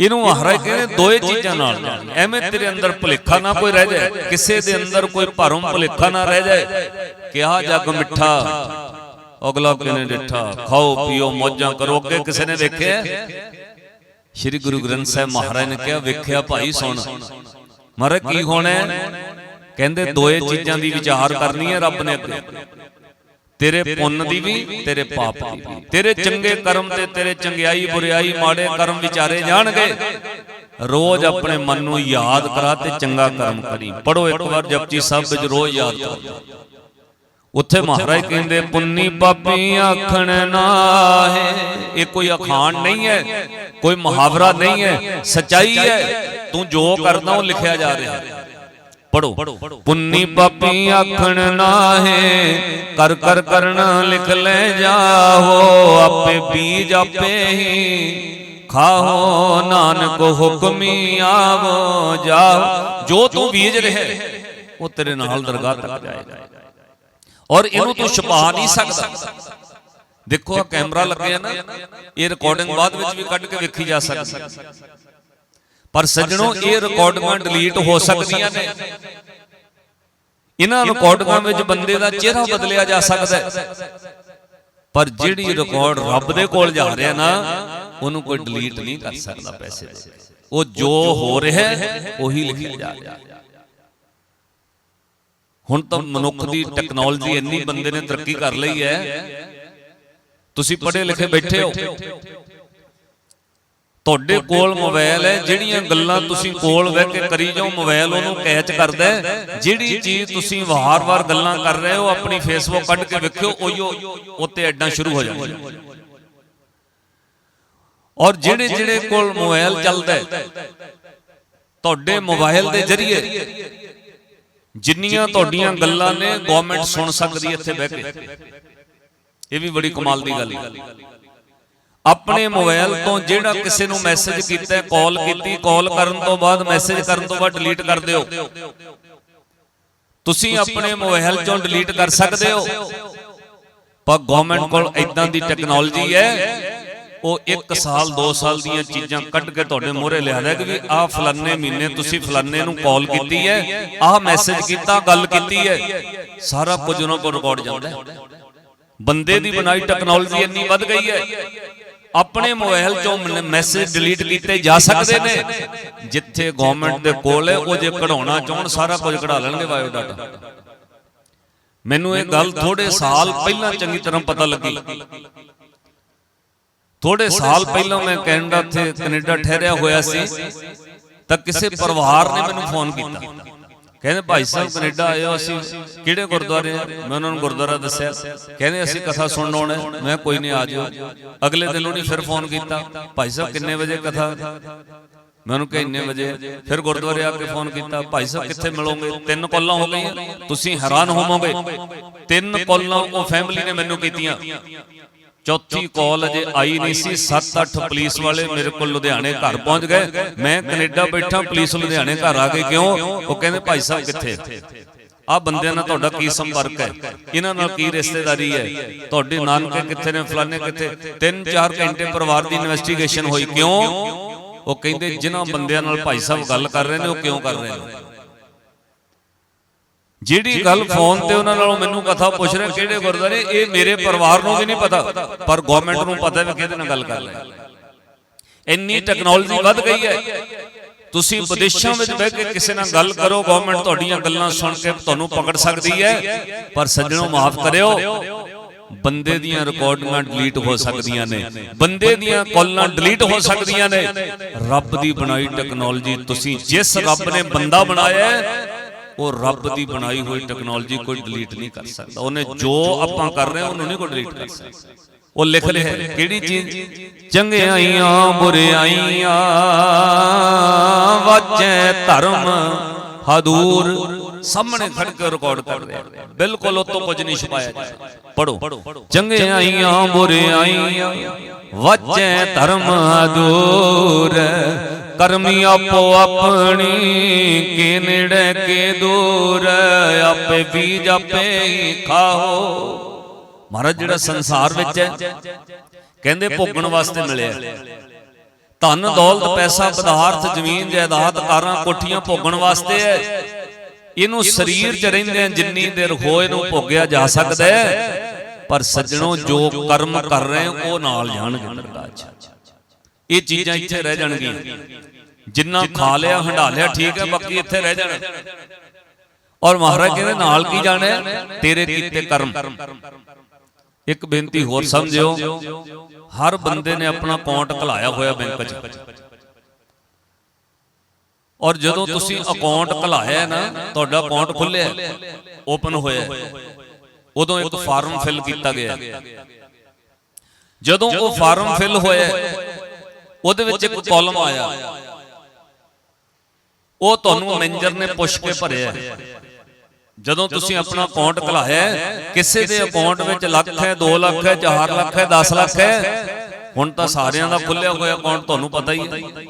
ਇਹਨੂੰ ਮਹਾਰਾਜ ਕਹਿੰਦੇ ਦੋਏ ਚੀਜ਼ਾਂ ਨਾਲ। ਐਵੇਂ ਤੇਰੇ ਅੰਦਰ ਭੁਲੇਖਾ ਨਾ ਕੋਈ ਰਹਿ ਜਾਏ। ਕਿਸੇ ਦੇ ਅੰਦਰ ਕੋਈ ਭਰਮ ਭੁਲੇਖਾ ਨਾ ਰਹਿ ਜਾਏ। ਕਿਹਾ ਜੱਗ ਮਿੱਠਾ। ਅਗਲਾ ਕਿਨੇ ਡਿੱਠਾ? ਖਾਓ ਪੀਓ ਮੌਜਾਂ ਕਰੋ। ਅੱਗੇ ਕਿਸੇ ਨੇ ਵੇਖਿਆ? ਸ੍ਰੀ ਗੁਰੂ ਗ੍ਰੰਥ ਸਾਹਿਬ ਮਹਾਰਾਜ ਨੇ ਕਿਹਾ ਵੇਖਿਆ ਭਾਈ ਸੁਣ। ਮਹਾਰਾਜ ਕੀ ਹੋਣਾ? ਕਹਿੰਦੇ ਦੋਏ ਚੀਜ਼ਾਂ ਦੀ ਵਿਚਾਰ ਕਰਨੀ ਹੈ ਰੱਬ ਨੇ ਅੱਗੇ ਤੇਰੇ ਪੁੰਨ ਦੀ ਵੀ, ਤੇਰੇ ਪਾਪ ਦੀ ਵੀ। ਤੇਰੇ ਚੰਗੇ ਕਰਮ ਤੇ ਤੇਰੇ ਚੰਗਿਆਈ ਬੁਰਿਆਈ ਮਾੜੇ ਕਰਮ ਵਿਚਾਰੇ ਜਾਣਗੇ। ਰੋਜ਼ ਆਪਣੇ ਮਨ ਨੂੰ ਯਾਦ ਕਰਾ ਤੇ ਚੰਗਾ ਕਰਮ ਕਰੀ। ਪੜੋ ਇੱਕ ਵਾਰ ਜਪਜੀ ਸਾਹਿਬ ਵਿੱਚ ਰੋਜ਼ ਯਾਦ ਕਰੋ। ਉੱਥੇ ਮਹਾਰਾਜ ਕਹਿੰਦੇ, ਪੁੰਨੀ ਪਾਪੀ ਆਖਣ ਨਾਹੇ ਇਹ ਕੋਈ ਅਖਾਣ ਨਹੀਂ ਹੈ, ਕੋਈ ਮੁਹਾਵਰਾ ਨਹੀਂ ਹੈ। ਸਚਾਈ ਹੈ। ਤੂੰ ਜੋ ਕਰਦਾ ਉਹ ਲਿਖਿਆ ਜਾ ਰਿਹਾ ਹੈ। ਪੜੋ ਪੁੰਨੀ ਪਾਪੀ ਆਖਣ ਨਾਹੇ ਕਰ ਕਰ ਕਰਨਾ ਲਿਖ ਲੈ ਜਾਹੋ ਆਪੇ ਬੀਜ ਆਪੇ ਹੀ ਖਾਹੋ ਨਾਨਕ ਹੁਕਮੀ ਆਵੋ ਜਾਓ ਜੋ ਤੂੰ ਬੀਜ ਰਿਹਾ ਉਹ ਤੇਰੇ ਨਾਲ ਦਰਗਾਹ ਤੱਕ ਜਾਏਗਾ ਔਰ ਇਹਨੂੰ ਤੂੰ ਛੁਪਾ ਨਹੀਂ ਸਕਦਾ ਦੇਖੋ ਆ ਕੈਮਰਾ ਲੱਗਿਆ ਨਾ ਇਹ ਰਿਕਾਰਡਿੰਗ ਬਾਅਦ ਵਿੱਚ ਵੀ ਕੱਢ ਕੇ ਵੇਖੀ ਜਾ ਸਕਦੀ ਹੈ ਪਰ ਸੱਜਣੋ ਇਹ ਰਿਕਾਰਡਿੰਗਾਂ ਡਿਲੀਟ ਹੋ ਸਕਦੀਆਂ ਨੇ। ਇਹਨਾਂ ਰਿਕਾਰਡਿੰਗਾਂ ਵਿੱਚ ਬੰਦੇ ਦਾ ਚਿਹਰਾ ਬਦਲਿਆ ਜਾ ਸਕਦਾ ਹੈ। ਪਰ ਜਿਹੜੀ ਰਿਕਾਰਡ ਰੱਬ ਦੇ ਕੋਲ ਜਾ ਰਿਹਾ ਨਾ ਉਹਨੂੰ ਕੋਈ ਡਿਲੀਟ ਨਹੀਂ ਕਰ ਸਕਦਾ ਪੈਸੇ ਦੇ ਉਹ ਜੋ ਹੋ ਰਿਹਾ ਹੈ ਉਹੀ ਲਿਖਿਆ ਜਾ ਰਿਹਾ। ਹੁਣ ਤਾਂ ਮਨੁੱਖ ਦੀ ਟੈਕਨੋਲੋਜੀ ਇੰਨੀ ਬੰਦੇ ਨੇ ਤਰੱਕੀ ਕਰ ਲਈ ਹੈ। ਤੁਸੀਂ ਪੜ੍ਹੇ ਲਿਖੇ ਬੈਠੇ ਹੋ। ਤੁਹਾਡੇ ਕੋਲ ਮੋਬਾਈਲ ਹੈ ਜਿਹੜੀਆਂ ਗੱਲਾਂ ਤੁਸੀਂ ਕੋਲ ਬਹਿ ਕੇ ਕਰੀ ਜਾਓ ਮੋਬਾਈਲ ਉਹਨੂੰ ਕੈਚ ਕਰਦਾ ਹੈ। ਜਿਹੜੀ ਚੀਜ਼ ਤੁਸੀਂ ਵਾਰ-ਵਾਰ ਗੱਲਾਂ ਕਰ ਰਹੇ ਹੋ ਆਪਣੀ ਫੇਸਬੁੱਕ ਕੱਢ ਕੇ ਵੇਖਿਓ ਉਹੀਓ ਉੱਤੇ ਐਡਾਂ ਸ਼ੁਰੂ ਹੋ ਜਾਂਦੀਆਂ ਔਰ ਜਿਹੜੇ ਜਿਹੜੇ ਕੋਲ ਮੋਬਾਈਲ ਚੱਲਦਾ ਹੈ ਤੁਹਾਡੇ ਮੋਬਾਈਲ ਦੇ ਜ਼ਰੀਏ ਜਿੰਨੀਆਂ ਤੁਹਾਡੀਆਂ ਗੱਲਾਂ ਨੇ ਗਵਰਨਮੈਂਟ ਸੁਣ ਸਕਦੀ ਇੱਥੇ ਬਹਿ ਕੇ। ਇਹ ਵੀ ਬੜੀ ਕਮਾਲ ਦੀ ਗੱਲ ਹੈ। ਆਪਣੇ ਮੋਬਾਈਲ ਤੋਂ ਜਿਹੜਾ ਕਿਸੇ ਨੂੰ ਮੈਸੇਜ ਕੀਤਾ ਕਾਲ ਕੀਤੀ ਕਾਲ ਕਰਨ ਤੋਂ ਬਾਅਦ ਮੈਸੇਜ ਕਰਨ ਤੋਂ ਬਾਅਦ ਡਿਲੀਟ ਕਰ ਦਿਓ। ਤੁਸੀਂ ਆਪਣੇ ਮੋਬਾਈਲ ਚੋਂ ਡਿਲੀਟ ਕਰ ਸਕਦੇ ਹੋ। ਪਰ ਗਵਰਨਮੈਂਟ ਕੋਲ ਇਦਾਂ ਦੀ ਟੈਕਨੋਲੋਜੀ ਹੈ। ਉਹ 1 ਸਾਲ 2 ਸਾਲ ਦੀਆਂ ਚੀਜ਼ਾਂ ਕੱਢ ਕੇ ਤੁਹਾਡੇ ਮੂਹਰੇ ਲਿਆ ਦੇ ਕਿ ਵੀ ਆਹ ਫਲਾਨੇ ਮਹੀਨੇ ਤੁਸੀਂ ਫਲਾਨੇ ਨੂੰ ਕਾਲ ਕੀਤੀ ਹੈ। ਆਹ ਮੈਸੇਜ ਕੀਤਾ ਗੱਲ ਕੀਤੀ ਹੈ। ਸਾਰਾ ਕੁਝ ਉਹਨਾਂ ਕੋਲ ਰਿਕਾਰਡ ਜਾਂਦਾ ਹੈ। ਬੰਦੇ ਦੀ ਬਣਾਈ ਟੈਕਨੋਲੋਜੀ ਇੰਨੀ ਵੱਧ ਗਈ ਹੈ ਆਪਣੇ ਮੋਬਾਈਲ ਚੋਂ ਮੈਸੇਜ ਡਿਲੀਟ ਕੀਤੇ ਜਾ ਸਕਦੇ ਨੇ। ਜਿੱਥੇ ਗਵਰਨਮੈਂਟ ਦੇ ਕੋਲ ਹੈ ਉਹ ਜੇ ਕਢਾਉਣਾ ਚਾਹਣ ਸਾਰਾ ਕੁਝ ਕਢਾ ਲੈਣਗੇ ਬਾਇਓ ਡਾਟਾ ਮੈਨੂੰ ਇਹ ਗੱਲ ਥੋੜੇ ਸਾਲ ਪਹਿਲਾਂ ਚੰਗੀ ਤਰ੍ਹਾਂ ਪਤਾ ਲੱਗੀ। ਥੋੜੇ ਸਾਲ ਪਹਿਲਾਂ ਮੈਂ ਕੈਨੇਡਾ ਤੇ ਕੈਨੇਡਾ ਠਹਿਰਿਆ ਹੋਇਆ ਸੀ ਤਾਂ ਕਿਸੇ ਪਰਿਵਾਰ ਨੇ ਮੈਨੂੰ ਫੋਨ ਕੀਤਾ। ਕਹਿੰਦੇ ਭਾਈ ਸਾਹਿਬ ਕੈਨੇਡਾ ਹੋ ਅਸੀਂ ਕਿਹੜੇ ਗੁਰਦੁਆਰੇ ਮੈਂ ਉਹਨਾਂ ਨੂੰ ਗੁਰਦੁਆਰਾ ਦੱਸਿਆ। ਕਹਿੰਦੇ ਅਸੀਂ ਕਥਾ ਸੁਣਨ ਆਉਣਾ। ਮੈਂ ਕੋਈ ਨਹੀਂ ਆ ਜਿਓ ਅਗਲੇ ਦਿਨ ਉਹਨੇ ਫਿਰ ਫੋਨ ਕੀਤਾ। ਭਾਈ ਸਾਹਿਬ ਕਿੰਨੇ ਵਜੇ ਕਥਾ? ਮੈਂ ਉਹਨੂੰ ਕਿਹਾ ਇੰਨੇ ਵਜੇ। ਫਿਰ ਗੁਰਦੁਆਰੇ ਆ ਕੇ ਫੋਨ ਕੀਤਾ। ਭਾਈ ਸਾਹਿਬ ਕਿੱਥੇ ਮਿਲੋਗੇ? ਤਿੰਨ ਕਾਲਾਂ ਹੋ ਗਈਆਂ। ਤੁਸੀਂ ਹੈਰਾਨ ਹੋਵੋਗੇ। ਤਿੰਨ ਕਾਲਾਂ ਉਹ ਫੈਮਿਲੀ ਨੇ ਮੈਨੂੰ ਕੀਤੀਆਂ। ਚੌਥੀ ਕਾਲ ਅਜੇ ਆਈ ਨਹੀਂ ਸੀ 7-8 ਪੁਲਿਸ ਵਾਲੇ ਮੇਰੇ ਕੋਲ ਲੁਧਿਆਣੇ ਘਰ ਪਹੁੰਚ ਗਏ। ਮੈਂ ਕੈਨੇਡਾ ਬੈਠਾ ਪੁਲਿਸ ਲੁਧਿਆਣੇ ਘਰ ਆ ਗਏ ਕਿਉਂ? ਉਹ ਕਹਿੰਦੇ ਭਾਈ ਸਾਹਿਬ ਕਿੱਥੇ? ਆ ਬੰਦਿਆਂ ਨਾਲ ਤੁਹਾਡਾ ਕੀ ਸੰਪਰਕ ਹੈ? ਇਹਨਾਂ ਨਾਲ ਕੀ ਰਿਸ਼ਤੇਦਾਰੀ ਹੈ? ਤੁਹਾਡੇ ਨਾਨਕੇ ਕਿੱਥੇ ਨੇ ਫਲਾਣੇ ਕਿੱਥੇ? 3-4 ਘੰਟੇ ਪਰਿਵਾਰ ਦੀ ਇਨਵੈਸਟੀਗੇਸ਼ਨ ਹੋਈ ਕਿਉਂ? ਉਹ ਕਹਿੰਦੇ ਜਿਨ੍ਹਾਂ ਬੰਦਿਆਂ ਨਾਲ ਭਾਈ ਸਾਹਿਬ ਗੱਲ ਕਰ ਰਹੇ ਨੇ ਉਹ ਕਿਉਂ ਕਰ ਰਹੇ ਨੇ? ਜਿਹੜੀ ਗੱਲ ਫੋਨ ਤੇ ਉਹਨਾਂ ਨਾਲੋਂ ਮੈਨੂੰ ਕਥਾ ਪੁੱਛ ਰਿਹਾ ਕਿਹੜੇ ਗੁਰਦਾਰੇ ਇਹ ਮੇਰੇ ਪਰਿਵਾਰ ਨੂੰ ਵੀ ਨਹੀਂ ਪਤਾ ਪਰ ਗਵਰਨਮੈਂਟ ਨੂੰ ਪਤਾ ਵੀ ਕਿਹਦੇ ਨਾਲ ਗੱਲ ਕਰ ਰਹੇ ਇੰਨੀ ਟੈਕਨੋਲੋਜੀ ਵੱਧ ਗਈ ਹੈ। ਤੁਸੀਂ ਵਿਦੇਸ਼ਾਂ ਵਿੱਚ ਬਹਿ ਕੇ ਕਿਸੇ ਨਾਲ ਗੱਲ ਕਰੋ ਗਵਰਨਮੈਂਟ ਤੁਹਾਡੀਆਂ ਗੱਲਾਂ ਸੁਣ ਕੇ ਤੁਹਾਨੂੰ ਪਕੜ ਸਕਦੀ ਹੈ ਪਰ ਸੱਜਣੋ ਮਾਫ ਕਰਿਓ। ਬੰਦੇ ਦੀਆਂ ਰਿਕਾਰਡਿੰਗਾਂ ਡਿਲੀਟ ਹੋ ਸਕਦੀਆਂ ਨੇ। ਬੰਦੇ ਦੀਆਂ ਕਾਲਾਂ ਡਿਲੀਟ ਹੋ ਸਕਦੀਆਂ ਨੇ। ਰੱਬ ਦੀ ਬਣਾਈ ਟੈਕਨੋਲੋਜੀ ਤੁਸੀਂ ਜਿਸ ਰੱਬ ਨੇ ਬੰਦਾ ਬਣਾਇਆ ਉਹ ਰੱਬ ਦੀ ਬਣਾਈ ਹੋਈ ਟੈਕਨੋਲੋਜੀ ਕੋਈ ਡਿਲੀਟ ਨਹੀਂ ਕਰ ਸਕਦਾ। ਉਹਨੇ ਜੋ ਆਪਾਂ ਕਰ ਰਹੇ ਹਾਂ, ਉਹਨੂੰ ਨਹੀਂ ਕੋਈ ਡਿਲੀਟ ਕਰ ਸਕਦਾ। ਉਹ ਲਿਖ ਲਿਆ, ਕਿਹੜੀ ਚੀਜ਼? ਚੰਗਿਆਈਆਂ ਬੁਰਿਆਈਆਂ ਵਾਜੈ ਧਰਮ, ਹਦੂਰ, ਸਾਹਮਣੇ ਖੜ ਕੇ ਰਿਕਾਰਡ ਕਰ ਰਿਹਾ। ਬਿਲਕੁਲ ਉਤੋਂ ਕੁਝ ਨਹੀਂ ਛੁਪਾਇਆ ਜਾ ਪੜੋ ਚੰਗਿਆਈਆਂ ਬੁਰਿਆਈਆਂ ਵਾਜੈ ਧਰਮ, ਹਦੂਰ ਕਰਮੀ ਆਪੋ ਆਪਣੀ ਕੇ ਨੇੜੇ ਕੇ ਦੂਰ ਆਪੇ ਬੀਜ ਆਪੇ ਹੀ ਖਾਓ। ਮਹਾਰਾਜ ਜਿਹੜਾ ਸੰਸਾਰ ਵਿੱਚ ਹੈ ਕਹਿੰਦੇ ਭੋਗਣ ਵਾਸਤੇ ਮਿਲਿਆ। ਧਨ ਦੌਲਤ ਪੈਸਾ ਪਦਾਰਥ ਜ਼ਮੀਨ ਜਾਇਦਾਦ ਕਾਰਾਂ ਕੋਠੀਆਂ ਭੋਗਣ ਵਾਸਤੇ ਹੈ। ਇਹਨੂੰ ਸਰੀਰ 'ਚ ਰਹਿੰਦੇ ਜਿੰਨੀ ਦੇਰ ਹੋਏ ਨੂੰ ਭੋਗਿਆ ਜਾ ਸਕਦਾ ਹੈ। ਪਰ ਸੱਜਣੋ ਜੋ ਕਰਮ ਕਰ ਰਹੇ ਹੋ ਉਹ ਨਾਲ ਜਾਣਗੇ 'ਚ ਇਹ ਚੀਜ਼ਾਂ ਇੱਥੇ ਰਹਿ ਜਾਣਗੀਆਂ। ਜਿੰਨਾ ਖਾ ਲਿਆ ਹੰਡਾ ਲਿਆ ਠੀਕ ਹੈ ਬਾਕੀ ਇੱਥੇ ਰਹਿ ਜਾਣਾ। ਔਰ ਮਹਾਰਾਜ ਕਹਿੰਦੇ ਨਾਲ ਕੀ ਜਾਣਾ? ਤੇਰੇ ਕੀਤੇ ਕਰਮ। ਇੱਕ ਬੇਨਤੀ ਹੋਰ ਸਮਝਿਓ। ਹਰ ਬੰਦੇ ਨੇ ਆਪਣਾ ਅਕਾਊਂਟ ਖਲਾਇਆ ਹੋਇਆ ਬੈਂਕ 'ਚ। ਔਰ ਜਦੋਂ ਤੁਸੀਂ ਅਕਾਊਂਟ ਖਲਾਇਆ ਹੈ ਨਾ ਤੁਹਾਡਾ ਅਕਾਊਂਟ ਖੁੱਲਿਆ ਓਪਨ ਹੋਇਆ ਹੈ, ਉਦੋਂ ਇੱਕ ਫਾਰਮ ਫਿਲ ਕੀਤਾ ਗਿਆ। ਜਦੋਂ ਉਹ ਫਾਰਮ ਫਿਲ ਹੋਇਆ ਉਹਦੇ ਵਿੱਚ ਇੱਕ ਕਾਲਮ ਆਇਆ। ਉਹ ਤੁਹਾਨੂੰ ਮੈਨੇਜਰ ਨੇ ਪੁੱਛ ਕੇ ਭਰਿਆ। ਜਦੋਂ ਤੁਸੀਂ ਆਪਣਾ ਅਕਾਊਂਟ ਖਲਾਇਆ ਕਿਸੇ ਦੇ ਅਕਾਊਂਟ ਵਿੱਚ ਲੱਖ ਹੈ 2 ਲੱਖ ਹੈ 4 ਲੱਖ ਹੈ 10 ਲੱਖ ਹੈ। ਹੁਣ ਤਾਂ ਸਾਰਿਆਂ ਦਾ ਖੁੱਲਿਆ ਹੋਇਆ ਅਕਾਊਂਟ ਤੁਹਾਨੂੰ ਪਤਾ ਹੀ ਹੈ।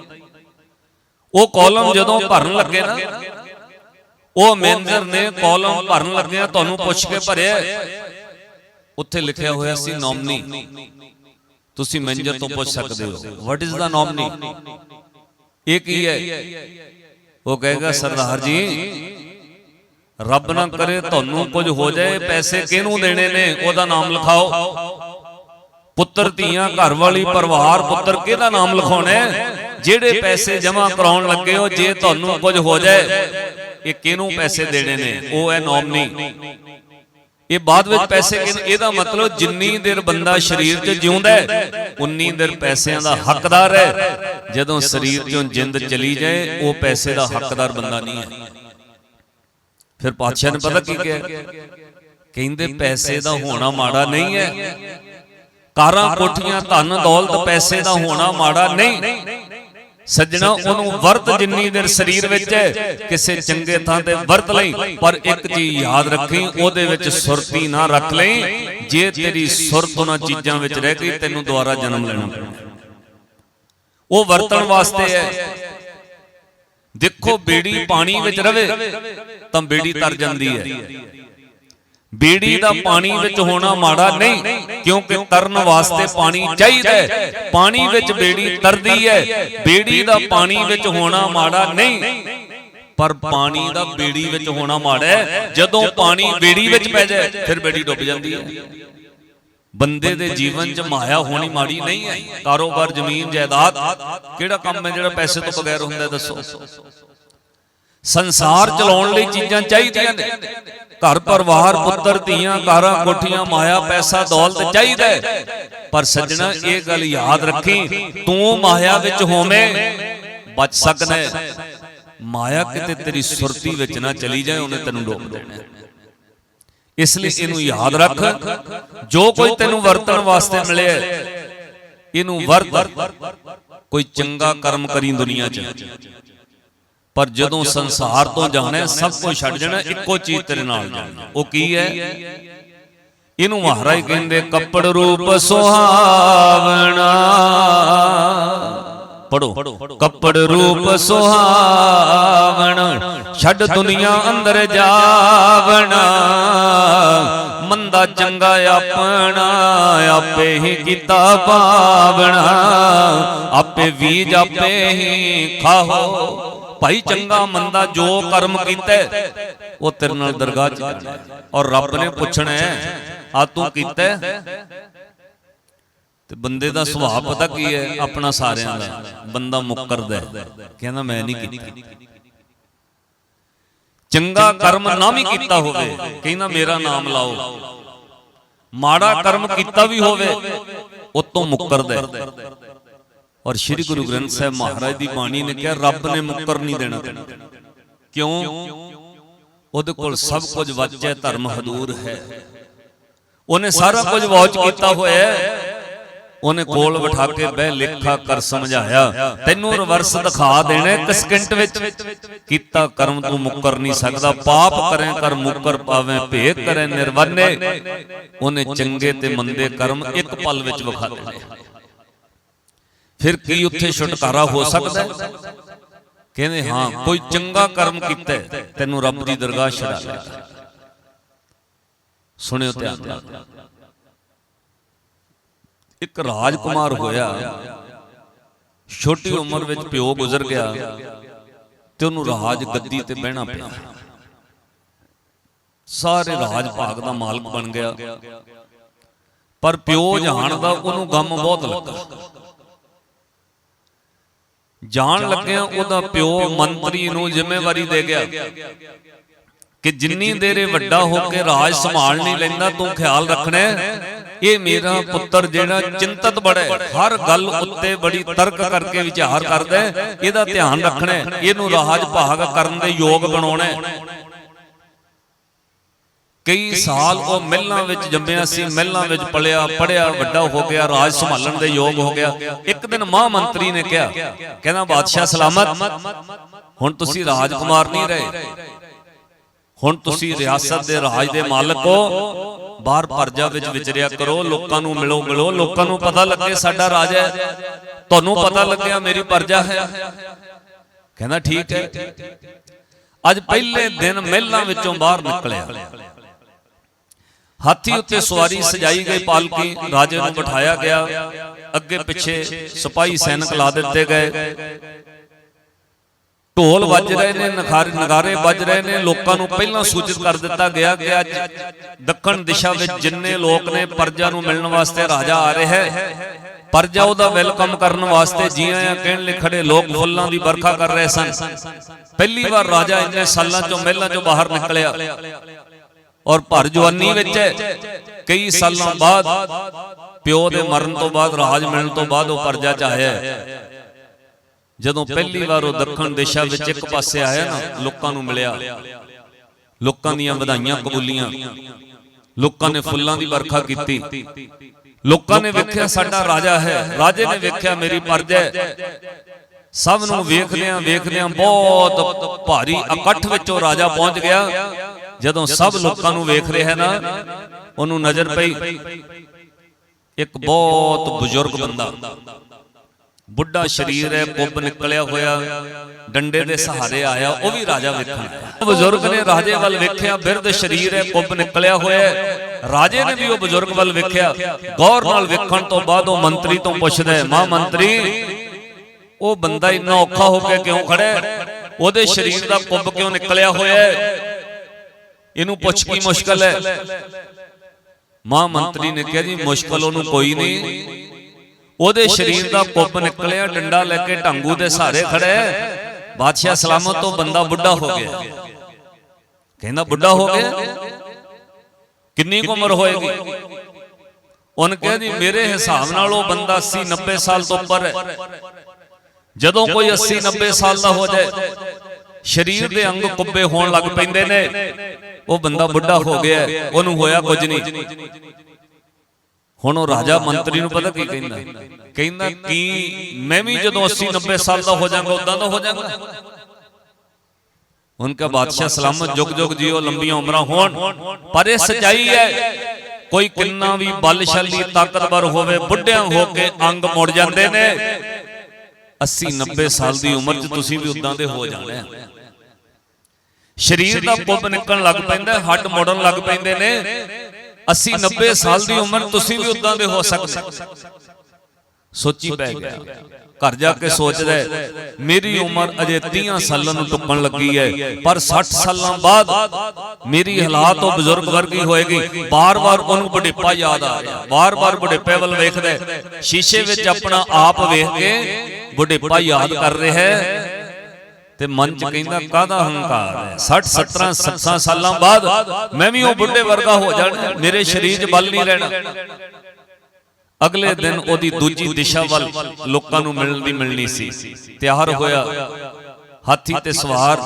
ਉਹ ਕਾਲਮ ਜਦੋਂ ਭਰਨ ਲੱਗੇ ਨਾ ਉਹ ਮੈਨੇਜਰ ਨੇ ਕਾਲਮ ਭਰਨ ਲੱਗਿਆ ਤੁਹਾਨੂੰ ਪੁੱਛ ਕੇ ਭਰਿਆ। ਉੱਥੇ ਲਿਖਿਆ ਹੋਇਆ ਸੀ ਨੋਮਨੀ ਤੁਸੀਂ ਮੈਨੇਜਰ ਤੋਂ ਪੁੱਛ ਸਕਦੇ ਹੋ। ਵਾਟ ਇਜ਼ ਦਾ ਨੋਮਨੀ ਇਹ ਕੀ ਹੈ? ਉਹ ਕਹੇਗਾ ਸਰਦਾਰ ਜੀ ਰੱਬ ਨਾ ਕਰੇ ਤੁਹਾਨੂੰ ਕੁਝ ਹੋ ਜਾਏ ਪੈਸੇ ਕਿਹਨੂੰ ਦੇਣੇ ਨੇ ਉਹਦਾ ਨਾਮ ਲਿਖਾਓ। ਪੁੱਤਰ ਧੀਆਂ ਘਰ ਵਾਲੀ ਪਰਿਵਾਰ ਪੁੱਤਰ ਕਿਹਦਾ ਨਾਮ ਲਿਖਾਉਣਾ? ਜਿਹੜੇ ਪੈਸੇ ਜਮ੍ਹਾਂ ਕਰਾਉਣ ਲੱਗੇ ਹੋ ਜੇ ਤੁਹਾਨੂੰ ਕੁਝ ਹੋ ਜਾਏ ਇਹ ਕਿਹਨੂੰ ਪੈਸੇ ਦੇਣੇ ਨੇ? ਉਹ ਹੈ ਨੋਮਨੀ ਇਹ ਬਾਅਦ ਵਿੱਚ ਪੈਸੇ ਕਿਹਨੂੰ ਇਹਦਾ ਮਤਲਬ ਜਿੰਨੀ ਦੇਰ ਬੰਦਾ ਸਰੀਰ 'ਚ ਜਿਉਂਦਾ ਹੈ ਉਨੀ ਦੇਰ ਪੈਸਿਆਂ ਦਾ ਹੱਕਦਾਰ ਹੈ। ਜਦੋਂ ਸਰੀਰ 'ਚੋਂ ਜਿੰਦ ਚਲੀ ਜਾਏ ਉਹ ਪੈਸੇ ਦਾ ਹੱਕਦਾਰ ਬੰਦਾ ਨਹੀਂ ਹੈ। ਫਿਰ ਪਾਤਸ਼ਾਹ ਨੇ ਪਤਾ ਕੀ ਕਿਹਾ? ਕਹਿੰਦੇ ਪੈਸੇ ਦਾ ਹੋਣਾ ਮਾੜਾ ਨਹੀਂ ਹੈ। ਕਾਰਾਂ ਕੋਠੀਆਂ ਧਨ ਦੌਲਤ ਪੈਸੇ ਦਾ ਹੋਣਾ ਮਾੜਾ ਨਹੀਂ। ਸੱਜਣਾ ਉਹਨੂੰ ਵਰਤ ਜਿੰਨੀ ਦੇਰ ਸਰੀਰ ਵਿੱਚ ਹੈ ਕਿਸੇ ਚੰਗੇ ਥਾਂ ਤੇ ਵਰਤ ਲਈ ਪਰ ਇੱਕ ਚੀਜ਼ ਯਾਦ ਰੱਖੀ ਉਹਦੇ ਵਿੱਚ ਸੁਰਤੀ ਨਾ ਰੱਖ ਲਈ ਜੇ ਤੇਰੀ ਸੁਰਤ ਉਹਨਾਂ ਚੀਜ਼ਾਂ ਵਿੱਚ ਰਹਿ ਗਈ ਤੈਨੂੰ ਦੁਬਾਰਾ ਜਨਮ ਲੈਣਾ ਪੈਣਾ। ਉਹ ਵਰਤਣ ਵਾਸਤੇ ਹੈ। ਦੇਖੋ ਬੇੜੀ ਪਾਣੀ ਵਿੱਚ ਰਵੇ ਤਾਂ ਬੇੜੀ ਤਰ ਜਾਂਦੀ ਹੈ। ਬੇੜੀ ਦਾ ਪਾਣੀ ਵਿੱਚ ਹੋਣਾ ਮਾੜਾ ਨਹੀਂ ਕਿਉਂਕਿ ਤਰਨ ਵਾਸਤੇ ਪਾਣੀ ਚਾਹੀਦਾ ਹੈ। ਪਾਣੀ ਵਿੱਚ ਬੇੜੀ ਤਰਦੀ ਹੈ। ਬੇੜੀ ਦਾ ਪਾਣੀ ਵਿੱਚ ਹੋਣਾ ਮਾੜਾ ਨਹੀਂ। ਪਰ ਪਾਣੀ ਦਾ ਬੇੜੀ ਵਿੱਚ ਹੋਣਾ ਮਾੜਾ ਹੈ। ਜਦੋਂ ਪਾਣੀ ਬੇੜੀ ਵਿੱਚ ਪੈ ਜਾਏ ਫਿਰ ਬੇੜੀ ਡੁੱਬ ਜਾਂਦੀ ਹੈ। ਬੰਦੇ ਦੇ ਜੀਵਨ 'ਚ ਮਾਇਆ ਹੋਣੀ ਮਾੜੀ ਨਹੀਂ ਹੈ। ਕਾਰੋਬਾਰ ਜ਼ਮੀਨ ਜਾਇਦਾਦ ਕਿਹੜਾ ਕੰਮ ਹੈ ਜਿਹੜਾ ਪੈਸੇ ਤੋਂ ਬਗੈਰ ਹੁੰਦਾ ਦੱਸੋ। ਸੰਸਾਰ ਚਲਾਉਣ ਲਈ ਚੀਜ਼ਾਂ ਚਾਹੀਦੀਆਂ ਨੇ। ਘਰ ਪਰਿਵਾਰ ਪੁੱਤਰ ਧੀਆਂ ਕਾਰਾਂ ਕੋਠੀਆਂ ਮਾਇਆ ਪੈਸਾ ਦੌਲਤ ਚਾਹੀਦਾ ਪਰ ਸੱਜਣਾ ਇਹ ਗੱਲ ਯਾਦ ਰੱਖੀ ਤੂੰ ਮਾਇਆ ਵਿੱਚ ਹੋਵੇਂ ਬਚ ਸਕਦਾ ਮਾਇਆ ਕਿਤੇ ਤੇਰੀ ਸੁਰਤੀ ਵਿੱਚ ਨਾ ਚਲੀ ਜਾਏ ਉਹਨੇ ਤੈਨੂੰ ਡੋਬ ਦੇਣਾ ਇਸ ਲਈ ਇਹਨੂੰ ਯਾਦ ਰੱਖ। ਜੋ ਕੋਈ ਤੈਨੂੰ ਵਰਤਣ ਵਾਸਤੇ ਮਿਲਿਆ ਇਹਨੂੰ ਵਰਤ। ਕੋਈ ਚੰਗਾ ਕਰਮ ਕਰੀ ਦੁਨੀਆ 'ਚ। ਪਰ ਜਦੋਂ ਸੰਸਾਰ ਤੋਂ ਜਾਣਾ ਸਭ ਕੁਝ ਛੱਡ ਜਾਣਾ ਇੱਕੋ ਚੀਜ਼ ਤੇਰੇ ਨਾਲ ਜਾਣਾ। ਉਹ ਕੀ ਹੈ? ਇਹਨੂੰ ਮਹਾਰਾਜ ਕਹਿੰਦੇ ਕੱਪੜ ਰੂਪ ਸੁਹਾਵਣਾ। ਪੜੋ ਕੱਪੜ ਰੂਪ ਸੁਹਾਵਣਾ। ਛੱਡ ਦੁਨੀਆ ਅੰਦਰ ਜਾਵਣਾ। ਮੰਦਾ ਚੰਗਾ ਆਪਣਾ ਆਪੇ ਹੀ ਕੀਤਾ ਪਾਵਣਾ। ਆਪੇ ਬੀਜ ਆਪੇ ਹੀ ਖਾਹੋ ਭਾਈ ਚੰਗਾ ਮੰਦਾ ਜੋ ਕਰਮ ਕੀਤਾ, ਉਹ ਤੇਰੇ ਨਾਲ ਦਰਗਾਹ ਚ ਜਾਣਾ ਔਰ ਰੱਬ ਨੇ ਪੁੱਛਣਾ ਆ ਤੂੰ ਕੀਤਾ? ਤੇ ਬੰਦੇ ਦਾ ਸੁਭਾਅ ਪਤਾ ਕੀ ਹੈ, ਆਪਣਾ ਸਾਰਿਆਂ ਦਾ। ਬੰਦਾ ਮੁੱਕਰਦਾ ਕਹਿੰਦਾ, ਮੈਂ ਨਹੀਂ ਕੀਤੀ। ਚੰਗਾ ਕਰਮ ਨਾ ਵੀ ਕੀਤਾ ਹੋਵੇ, ਕਹਿੰਦਾ, ਮੇਰਾ ਨਾਮ ਲਾਓ। ਮਾੜਾ ਕਰਮ ਕੀਤਾ ਵੀ ਹੋਵੇ ਉਤੋਂ ਮੁੱਕਰਦਾ ਔਰ ਸ੍ਰੀ ਗੁਰੂ ਗ੍ਰੰਥ ਸਾਹਿਬ ਮਹਾਰਾਜ ਦੀ ਬਾਣੀ ਨੇ ਕਿਹਾ ਰੱਬ ਨੇ ਮੁੱਕਰ ਨਹੀਂ ਦੇਣਾ ਤੈਨੂੰ। ਕਿਉਂ? ਉਹਦੇ ਕੋਲ ਸਭ ਕੁਝ ਵਾਚੈ ਧਰਮ ਹਦੂਰ ਹੈ। ਉਹਨੇ ਸਾਰਾ ਕੁਝ ਵਾਚ ਕੀਤਾ ਹੋਇਆ ਹੈ। ਉਹਨੇ ਕੋਲ ਬਿਠਾ ਕੇ ਬਹਿ ਲਿਖਾ ਕਰ ਸਮਝਾਇਆ। ਤੈਨੂੰ ਰਿਵਰਸ ਦਿਖਾ ਦੇਣਾ ਇੱਕ ਸਕਿੰਟ ਵਿੱਚ। ਕੀਤਾ ਕਰਮ ਤੂੰ ਮੁੱਕਰ ਨਹੀਂ ਸਕਦਾ। ਪਾਪ ਕਰੇ ਕਰ ਮੁੱਕਰ ਪਾਵੇਂ ਭੇਖ ਕਰੇ ਨਿਰਵੰਨੇ। ਉਹਨੇ ਚੰਗੇ ਤੇ ਮੰਦੇ ਕਰਮ ਇੱਕ ਪਲ ਵਿੱਚ ਵਿਖਾ ਦੇਣੇ ਫਿਰ ਕੀ ਉੱਥੇ ਛੁਟਕਾਰਾ ਹੋ ਸਕਦਾ ਹੈ? ਕਹਿੰਦੇ ਹਾਂ ਕੋਈ ਚੰਗਾ ਕਰਮ ਕੀਤਾ ਤੈਨੂੰ ਰੱਬ ਦੀ ਦਰਗਾਹ ਛਡਾ ਲੇਗਾ ਸੁਣਿਓ ਧਿਆਨ ਨਾਲ। ਇੱਕ ਰਾਜਕੁਮਾਰ ਹੋਇਆ। ਛੋਟੀ ਉਮਰ ਵਿੱਚ ਪਿਓ ਗੁਜ਼ਰ ਗਿਆ ਤੇ ਉਹਨੂੰ ਰਾਜ ਗੱਦੀ ਤੇ ਬਹਿਣਾ ਪਿਆ। ਸਾਰੇ ਰਾਜ ਭਾਗ ਦਾ ਮਾਲਕ ਬਣ ਗਿਆ। ਪਰ ਪਿਓ ਜਾਣਦਾ ਉਹਨੂੰ ਗਮ ਬਹੁਤ ਲੱਗਾ। ਜਾਣ ਲੱਗਿਆ ਉਹਦਾ ਪਿਓ ਮੰਤਰੀ ਨੂੰ ਜ਼ਿੰਮੇਵਾਰੀ ਦੇ ਗਿਆ। ਕਿ ਜਿੰਨੀ ਦੇਰ ਵੱਡਾ ਹੋ ਕੇ ਰਾਜ ਸੰਭਾਲ ਨਹੀਂ ਲੈਂਦਾ ਤੂੰ ਖਿਆਲ ਰੱਖਣਾ। ਇਹ ਮੇਰਾ ਪੁੱਤਰ ਜਿਹੜਾ ਚਿੰਤਤ ਬੜਾ ਹਰ ਗੱਲ ਉੱਤੇ ਬੜੀ ਤਰਕ ਕਰਕੇ ਵਿਚਾਰ ਕਰਦਾ ਇਹਦਾ ਧਿਆਨ ਰੱਖਣਾ ਇਹਨੂੰ ਰਾਜ ਭਾਗ ਕਰਨ ਦੇ ਯੋਗ ਬਣਾਉਣਾ। ਕਈ ਸਾਲ ਉਹ ਮਹਿਲਾਂ ਵਿੱਚ ਜੰਮਿਆ ਸੀ ਮਹਿਲਾਂ ਵਿੱਚ ਪਲਿਆ ਪੜਿਆ ਵੱਡਾ ਹੋ ਗਿਆ ਰਾਜ ਸੰਭਾਲਣ ਦੇ ਯੋਗ ਹੋ ਗਿਆ। ਇੱਕ ਦਿਨ ਮਹਾ ਮੰਤਰੀ ਨੇ ਕਿਹਾ ਕਹਿੰਦਾ ਬਾਦਸ਼ਾਹ ਸਲਾਮਤ ਹੁਣ ਤੁਸੀਂ ਰਾਜਕੁਮਾਰ ਨਹੀਂ ਰਹੇ। ਹੁਣ ਤੁਸੀਂ ਰਿਆਸਤ ਦੇ ਰਾਜ ਦੇ ਮਾਲਕ ਹੋ। ਬਾਹਰ ਪਰਜਾ ਵਿੱਚ ਵਿਚਰਿਆ ਕਰੋ ਲੋਕਾਂ ਨੂੰ ਮਿਲੋ ਮਿਲੋ ਲੋਕਾਂ ਨੂੰ ਪਤਾ ਲੱਗੇ ਸਾਡਾ ਰਾਜ ਹੈ। ਤੁਹਾਨੂੰ ਪਤਾ ਲੱਗਿਆ ਮੇਰੀ ਪਰਜਾ ਹੈ। ਕਹਿੰਦਾ ਠੀਕ ਹੈ। ਅੱਜ ਪਹਿਲੇ ਦਿਨ ਮਹਿਲਾਂ ਵਿੱਚੋਂ ਬਾਹਰ ਨਿਕਲਿਆ ਹਾਥੀ ਉੱਤੇ ਸਵਾਰੀ ਸਜਾਈ ਗਈ ਪਾਲਕੀ ਰਾਜੇ ਨੂੰ ਬਿਠਾਇਆ ਗਿਆ। ਅੱਗੇ ਪਿੱਛੇ ਸਿਪਾਹੀ ਸੈਨਿਕ ਲਾ ਦਿੱਤੇ ਗਏ। ਢੋਲ ਵੱਜ ਰਹੇ ਨੇ ਨਖਾਰੇ ਨਗਾਰੇ ਵੱਜ ਰਹੇ ਨੇ। ਲੋਕਾਂ ਨੂੰ ਪਹਿਲਾਂ ਸੂਚਿਤ ਕਰ ਦਿੱਤਾ ਗਿਆ ਕਿ ਅੱਜ ਦੱਖਣ ਦਿਸ਼ਾ ਵਿੱਚ ਜਿੰਨੇ ਲੋਕ ਨੇ ਪਰਜਾ ਨੂੰ ਮਿਲਣ ਵਾਸਤੇ ਰਾਜਾ ਆ ਰਿਹਾ ਹੈ। ਪਰਜਾ ਉਹਦਾ ਵੈਲਕਮ ਕਰਨ ਵਾਸਤੇ ਜੀ ਆਇਆਂ ਕਹਿਣ ਲਈ ਖੜੇ ਲੋਕ ਫੁੱਲਾਂ ਦੀ ਵਰਖਾ ਕਰ ਰਹੇ ਸਨ। ਪਹਿਲੀ ਵਾਰ ਰਾਜਾ ਇੰਨੇ ਸਾਲਾਂ ਚੋਂ ਮਹਿਲਾਂ ਚੋਂ ਬਾਹਰ ਨਿਕਲਿਆ। ਔਰ ਭਰ ਜਵਾਨੀ ਵਿੱਚ ਕਈ ਸਾਲਾਂ ਬਾਅਦ ਪਿਓ ਦੇ ਮਰਨ ਤੋਂ ਬਾਅਦ, ਰਾਜ ਮਿਲਣ ਤੋਂ ਬਾਅਦ ਉਹ ਪਰਜਾ ਚ ਆਇਆ ਜਦੋਂ ਪਹਿਲੀ ਵਾਰ ਉਹ ਦੱਖਣ ਦਿਸ਼ਾ ਵਿੱਚ ਇੱਕ ਪਾਸੇ ਆਇਆ ਨਾ, ਲੋਕਾਂ ਨੂੰ ਮਿਲਿਆ। ਲੋਕਾਂ ਦੀਆਂ ਵਧਾਈਆਂ, ਕਬੂਲੀਆਂ। ਲੋਕਾਂ ਨੇ ਫੁੱਲਾਂ ਦੀ ਵਰਖਾ ਕੀਤੀ। ਲੋਕਾਂ ਨੇ ਵੇਖਿਆ ਸਾਡਾ ਰਾਜਾ ਹੈ। ਰਾਜੇ ਨੇ ਵੇਖਿਆ ਮੇਰੀ ਪਰਜਾ ਹੈ। ਸਭ ਨੂੰ ਵੇਖਦਿਆਂ ਵੇਖਦਿਆਂ ਬਹੁਤ ਭਾਰੀ ਇਕੱਠ ਵਿੱਚ ਉਹ ਰਾਜਾ ਪਹੁੰਚ ਗਿਆ। ਜਦੋਂ ਸਭ ਲੋਕਾਂ ਨੂੰ ਵੇਖ ਰਿਹਾ ਹੈ ਨਾ ਉਹਨੂੰ ਨਜ਼ਰ ਪਈ। ਇੱਕ ਬਹੁਤ ਬਜ਼ੁਰਗ ਬੰਦਾ। ਬੁੱਢਾ ਸਰੀਰ ਹੈ ਕੁੱਬ ਨਿਕਲਿਆ ਹੋਇਆ। ਡੰਡੇ ਦੇ ਸਹਾਰੇ ਆਇਆ ਉਹ ਵੀ ਰਾਜਾ ਵੇਖਣ ਬਜ਼ੁਰਗ ਨੇ ਰਾਜੇ ਵੱਲ ਵੇਖਿਆ ਬਿਰਧ ਸਰੀਰ ਹੈ ਕੁੱਬ ਨਿਕਲਿਆ ਹੋਇਆ। ਰਾਜੇ ਨੇ ਵੀ ਉਹ ਬਜ਼ੁਰਗ ਵੱਲ ਵੇਖਿਆ। ਗੌਰ ਨਾਲ ਵੇਖਣ ਤੋਂ ਬਾਅਦ ਉਹ ਮੰਤਰੀ ਤੋਂ ਪੁੱਛਦਾ ਹੈ ਮਾਂ ਮੰਤਰੀ ਉਹ ਬੰਦਾ ਇੰਨਾ ਔਖਾ ਹੋ ਕੇ ਕਿਉਂ ਖੜਾ ਹੈ? ਉਹਦੇ ਸਰੀਰ ਦਾ ਕੁੱਬ ਕਿਉਂ ਨਿਕਲਿਆ ਹੋਇਆ ਹੈ? ਇਹਨੂੰ ਪੁੱਛ ਕੀ ਮੁਸ਼ਕਲ ਹੈ? ਮਾਂ ਮੰਤਰੀ ਨੇ ਕਿਹਾ ਜੀ ਮੁਸ਼ਕਲ ਉਹਨੂੰ ਕੋਈ ਨਹੀਂ। ਉਹਦੇ ਸਰੀਰ ਦਾ ਕੁੱਬ ਨਿਕਲਿਆ ਡੰਡਾ ਲੈ ਕੇ ਢਾਂਗੂ ਦੇ ਸਹਾਰੇ ਖੜਾ ਹੈ ਬਾਦਸ਼ਾਹ ਸਲਾਮਤ ਤੋਂ ਬੰਦਾ ਬੁੱਢਾ ਹੋ ਗਿਆ। ਕਹਿੰਦਾ ਬੁੱਢਾ ਹੋ ਗਿਆ? ਕਿੰਨੀ ਕੁ ਉਮਰ ਹੋਏਗੀ? ਉਹਨ ਕਿਹਾ ਜੀ ਮੇਰੇ ਹਿਸਾਬ ਨਾਲ ਉਹ ਬੰਦਾ 80 90 ਸਾਲ ਤੋਂ ਉੱਪਰ ਹੈ। ਜਦੋਂ ਕੋਈ 80 90 ਸਾਲ ਦਾ ਹੋ ਜਾਏ ਸਰੀਰ ਦੇ ਅੰਗ ਕੁੱਬੇ ਹੋਣ ਲੱਗ ਪੈਂਦੇ ਨੇ। ਉਹ ਬੰਦਾ ਬੁੱਢਾ ਹੋ ਗਿਆ ਉਹਨੂੰ ਹੋਇਆ ਕੁਝ ਨਹੀਂ। ਹੁਣ ਉਹ ਰਾਜਾ ਮੰਤਰੀ ਨੂੰ ਪਤਾ ਕੀ ਕਹਿੰਦਾ? ਕਹਿੰਦਾ ਕੀ ਮੈਂ ਵੀ ਜਦੋਂ 80 90 ਸਾਲ ਦਾ ਹੋ ਜਾਵਾਂਗਾ ਉਦਾਂ ਦਾ ਹੋ ਜਾਵਾਂਗਾ ਉਨਕਾ ਬਾਦਸ਼ਾਹ ਸਲਾਮਤ ਜੁਗ ਜੁਗ ਜੀਓ ਲੰਬੀਆਂ ਉਮਰਾਂ ਹੋਣ। ਪਰ ਇਹ ਸਚਾਈ ਹੈ ਕੋਈ ਕਿੰਨਾ ਵੀ ਬਲਸ਼ਾਲੀ ਤਾਕਤਵਰ ਹੋਵੇ ਬੁੱਢਿਆਂ ਹੋ ਕੇ ਅੰਗ ਮੁੜ ਜਾਂਦੇ ਨੇ। 80 90 ਸਾਲ ਦੀ ਉਮਰ 'ਚ ਤੁਸੀਂ ਵੀ ਉਦਾਂ ਦੇ ਹੋ। ਜਾਣਾ ਹੈ। ਸਰੀਰ ਦਾ ਕੁੱਬ ਨਿਕਲਣ ਲੱਗ ਪੈਂਦਾ ਹੱਡ ਮੋੜਨ ਲੱਗ ਪੈਂਦੇ ਨੇ। 80 90 ਸਾਲ ਦੀ ਉਮਰ ਤੁਸੀਂ ਵੀ ਉਦਾਂ ਦੇ ਹੋ ਸਕਦੇ ਸੋਚੀ ਪੈ ਗਿਆ। ਘਰ ਜਾ ਕੇ ਸੋਚਦਾ ਮੇਰੀ ਉਮਰ ਅਜੇ 30 ਸਾਲਾਂ ਨੂੰ ਟੁੱਕਣ ਲੱਗੀ ਹੈ। ਪਰ 60 ਸਾਲਾਂ ਬਾਅਦ ਮੇਰੀ ਹਾਲਾਤ ਉਹ ਬਜ਼ੁਰਗ ਵਰਗੀ ਹੋਏਗੀ। ਬਾਰ-ਬਾਰ ਉਹਨੂੰ ਬੁਢੇਪਾ ਯਾਦ ਆ ਰਿਹਾ ਬਾਰ-ਬਾਰ ਬੁਢੇਪੇ ਵੱਲ ਵੇਖਦਾ ਸ਼ੀਸ਼ੇ ਵਿੱਚ ਆਪਣਾ ਆਪ ਵੇਖ ਕੇ ਬੁਢੇਪਾ ਯਾਦ ਕਰ ਰਿਹਾ ਹੈ। ਤੇ ਮਨ ਚ ਕਹਿੰਦਾ ਕਾਹਦਾ ਹੰਕਾਰ ਹੈ? 60 17 70 ਸਾਲਾਂ ਬਾਅਦ ਮੈਂ ਵੀ ਉਹ ਬੁੱਢੇ ਵਰਗਾ ਹੋ ਜਾਣਾ ਮੇਰੇ ਸਰੀਰ 'ਚ ਬਲ ਨਹੀਂ ਰਹਿਣਾ। ਅਗਲੇ ਦਿਨ ਉਹਦੀ ਦੂਜੀ ਦਿਸ਼ਾ ਵੱਲ ਲੋਕਾਂ ਨੂੰ ਮਿਲਣ ਦੀ ਮਿਲਣੀ ਸੀ। ਤਿਆਰ ਹੋਇਆ। ਹਾਥੀ ਤੇ ਸਵਾਰ।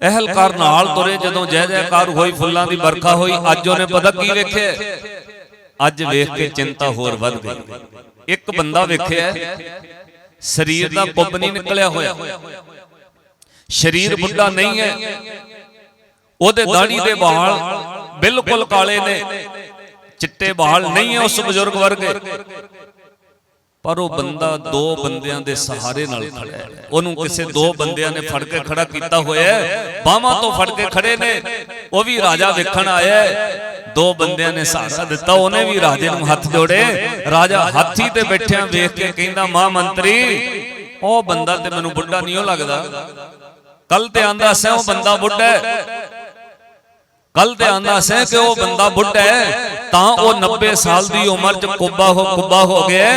ਅਹਲਕਾਰ ਨਾਲ ਤੁਰੇ ਜਦੋਂ ਜੈ ਜੈਕਾਰ ਹੋਈ ਫੁੱਲਾਂ ਦੀ ਵਰਖਾ ਹੋਈ ਅੱਜ ਉਹਨੇ ਪਤਾ ਕੀ ਵੇਖਿਆ। ਅੱਜ ਵੇਖ ਕੇ ਚਿੰਤਾ ਹੋਰ ਵੱਧ ਗਈ। ਇੱਕ ਬੰਦਾ ਵੇਖਿਆ। ਸਰੀਰ ਦਾ ਕੁੱਬ ਨਹੀਂ ਨਿਕਲਿਆ ਹੋਇਆ। ਸਰੀਰ ਬੁੱਢਾ ਨਹੀਂ ਹੈ। ਉਹਦੇ ਦਾੜੀ ਦੇ ਵਾਲ ਬਿਲਕੁਲ ਕਾਲੇ ਨੇ। ਚਿੱਟੇ ਵਾਲ ਨਹੀਂ ਹੈ ਉਸ ਬਜ਼ੁਰਗ ਵਰਗੇ। ਪਰ ਉਹ ਬੰਦਾ ਦੋ ਬੰਦਿਆਂ ਦੇ ਸਹਾਰੇ ਨਾਲ ਖੜਾ ਹੈ। ਉਹਨੂੰ ਕਿਸੇ ਦੋ ਬੰਦਿਆਂ ਨੇ ਫੜ ਕੇ ਖੜਾ ਕੀਤਾ ਹੋਇਆ ਹੈ। ਬਾਹਾਂ ਤੋਂ ਫੜ ਕੇ ਖੜੇ ਨੇ। ਉਹ ਵੀ ਰਾਜਾ ਵੇਖਣ ਆਇਆ ਹੈ। ਦੋ ਬੰਦਿਆਂ ਨੇ ਸਹਾਰਾ ਦਿੱਤਾ, ਉਹਨੇ ਵੀ ਰਾਜੇ ਨੂੰ ਹੱਥ ਜੋੜੇ। ਰਾਜਾ ਹਾਥੀ ਤੇ ਬੈਠਿਆਂ ਵੇਖ ਕੇ ਕਹਿੰਦਾ, ਮਾਂ ਮੰਤਰੀ, ਉਹ ਬੰਦਾ ਤੇ ਮੈਨੂੰ ਬੁੱਢਾ ਨਹੀਂ ਉਹ ਲੱਗਦਾ। ਕੱਲ ਤੇ ਆਂਦਾ ਸੈ, ਉਹ ਬੰਦਾ ਬੁੱਢਾ ਕੱਲ ਤੇ ਆਂਦਾ ਸੈ ਕਿ ਉਹ ਬੰਦਾ ਬੁੱਢਾ ਹੈ, ਤਾਂ ਉਹ 90 ਸਾਲ ਦੀ ਉਮਰ 'ਚ ਕੁੱਬਾ ਹੋ ਕੁੱਬਾ ਹੋ ਗਿਆ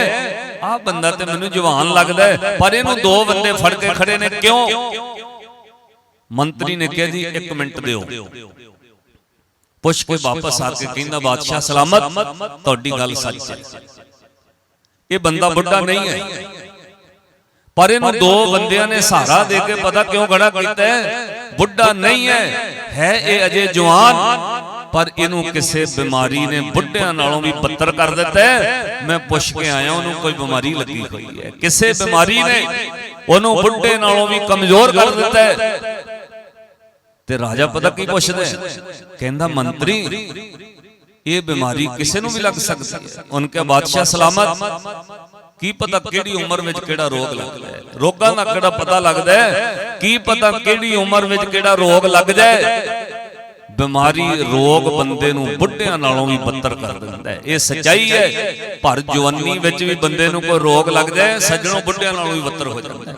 ਆ ਬੰਦਾ ਤੇ ਮੈਨੂੰ ਜਵਾਨ ਲੱਗਦਾ ਪਰ ਇਹਨੂੰ ਦੋ ਬੰਦੇ ਫੜ ਕੇ ਖੜੇ ਨੇ, ਕਿਉਂ? ਮੰਤਰੀ ਨੇ ਕਿਹਾ ਜੀ 1 ਮਿੰਟ ਦਿਓ। ਪੁੱਛ ਕੇ ਵਾਪਸ ਆ ਕੇ ਕਹਿੰਦਾ ਬਾਦਸ਼ਾਹ ਸਲਾਮਤ ਤੁਹਾਡੀ ਗੱਲ ਸੱਚ ਹੈ। ਇਹ ਬੰਦਾ ਬੁੱਢਾ ਨਹੀਂ ਹੈ। ਪਰ ਇਹਨੂੰ ਦੋ ਬੰਦਿਆਂ ਨੇ ਸਹਾਰਾ ਦੇ ਕੇ ਪਤਾ ਕਿਉਂ ਖੜਾ ਕੀਤਾ ਹੈ? ਬੁੱਢਾ ਨਹੀਂ ਹੈ। ਹੈ। ਇਹ ਅਜੇ ਜਵਾਨ। ਪਰ ਇਹਨੂੰ ਕਿਸੇ ਬਿਮਾਰੀ ਨੇ ਬੁੱਢਿਆਂ ਨਾਲੋਂ ਵੀ ਬੱਤਰ ਕਰ ਦਿੱਤਾ ਮੈਂ ਪੁੱਛ ਕੇ ਆਇਆ ਉਹਨੂੰ ਕੋਈ ਬਿਮਾਰੀ ਲੱਗੀ ਹੋਈ ਹੈ। ਕਿਸੇ ਬਿਮਾਰੀ ਨੇ ਉਹਨੂੰ ਬੁੱਢੇ ਨਾਲੋਂ ਵੀ ਕਮਜ਼ੋਰ ਕਰ ਦਿੱਤਾ ਤੇ ਰਾਜਾ ਪਤਾ ਕੀ ਪੁੱਛਦਾ? ਕਹਿੰਦਾ ਮੰਤਰੀ ਇਹ ਬਿਮਾਰੀ ਕਿਸੇ ਨੂੰ ਵੀ ਲੱਗ ਸਕਦੀ ਹੈ। ਉਹਨਾਂ ਕੇ ਬਾਦਸ਼ਾਹ ਸਲਾਮਤ। ਕੀ ਪਤਾ ਕਿਹੜੀ ਉਮਰ ਵਿੱਚ ਕਿਹੜਾ ਰੋਗ ਲੱਗਦਾ ਹੈ। ਰੋਗਾਂ ਦਾ ਕਿਹੜਾ ਪਤਾ ਲੱਗਦਾ ਹੈ? ਕੀ ਪਤਾ ਕਿਹੜੀ ਉਮਰ ਵਿੱਚ ਕਿਹੜਾ ਰੋਗ ਲੱਗ ਜਾਏ ਬਿਮਾਰੀ ਰੋਗ ਬੰਦੇ ਨੂੰ ਬੁੱਢਿਆਂ ਨਾਲੋਂ ਵੀ ਬੱਤਰ ਕਰ ਦਿੰਦਾ ਹੈ। ਇਹ ਸੱਚਾਈ ਹੈ। ਪਰ ਜਵਾਨੀ ਵਿੱਚ ਵੀ ਬੰਦੇ ਨੂੰ ਕੋਈ ਰੋਗ ਲੱਗ ਜਾਏ ਸੱਜਣੋਂ ਬੁੱਢਿਆਂ ਨਾਲੋਂ ਵੀ ਬੱਤਰ ਹੋ ਜਾਂਦਾ ਹੈ।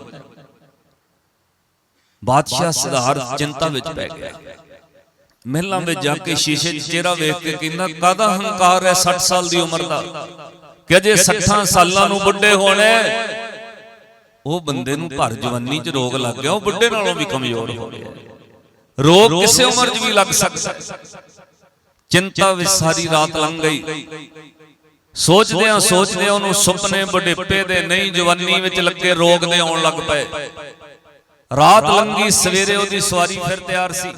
ਬਾਦਸ਼ਾਹ ਸਿਧਾਰਥ ਚਿੰਤਾ ਵਿੱਚ ਪੈ ਗਿਆ। ਮਹਿਲਾਂ ਵਿੱਚ ਜਾ ਕੇ ਸ਼ੀਸ਼ੇ 'ਚ ਚਿਹਰਾ ਵੇਖ ਕੇ ਕਹਿੰਦਾ ਕਾਦਾ ਹੰਕਾਰ ਹੈ 60 ਸਾਲ ਦੀ ਉਮਰ ਦਾ? ਕਿ ਅਜੇ 60 ਸਾਲਾਂ ਨੂੰ ਬੁੱਢੇ ਹੋਣਾ। ਉਹ ਬੰਦੇ ਨੂੰ ਭਰ ਜਵਾਨੀ 'ਚ ਰੋਗ ਲੱਗ ਗਿਆ। ਉਹ ਬੁੱਢੇ ਨਾਲੋਂ ਵੀ ਕਮਜ਼ੋਰ ਹੋ ਗਿਆ। ਰੋਗ ਕਿਸੇ ਉਮਰ 'ਚ ਵੀ ਲੱਗ ਸਕਦਾ। ਚਿੰਤਾ ਵਿੱਚ ਸਾਰੀ ਰਾਤ ਲੰਘ ਗਈ। ਸੋਚਦਿਆਂ ਸੋਚਦਿਆਂ ਉਹਨੂੰ ਸੁਪਨੇ ਬੁਢੇਪੇ ਦੇ ਨਹੀਂ ਜਵਾਨੀ ਵਿੱਚ ਲੱਗੇ ਰੋਗ ਦੇ ਆਉਣ ਲੱਗ ਪਏ। ਰਾਤ ਲੰਘੀ ਸਵੇਰੇ ਉਹਦੀ ਸਵਾਰੀ ਫਿਰ ਤਿਆਰ ਸੀ।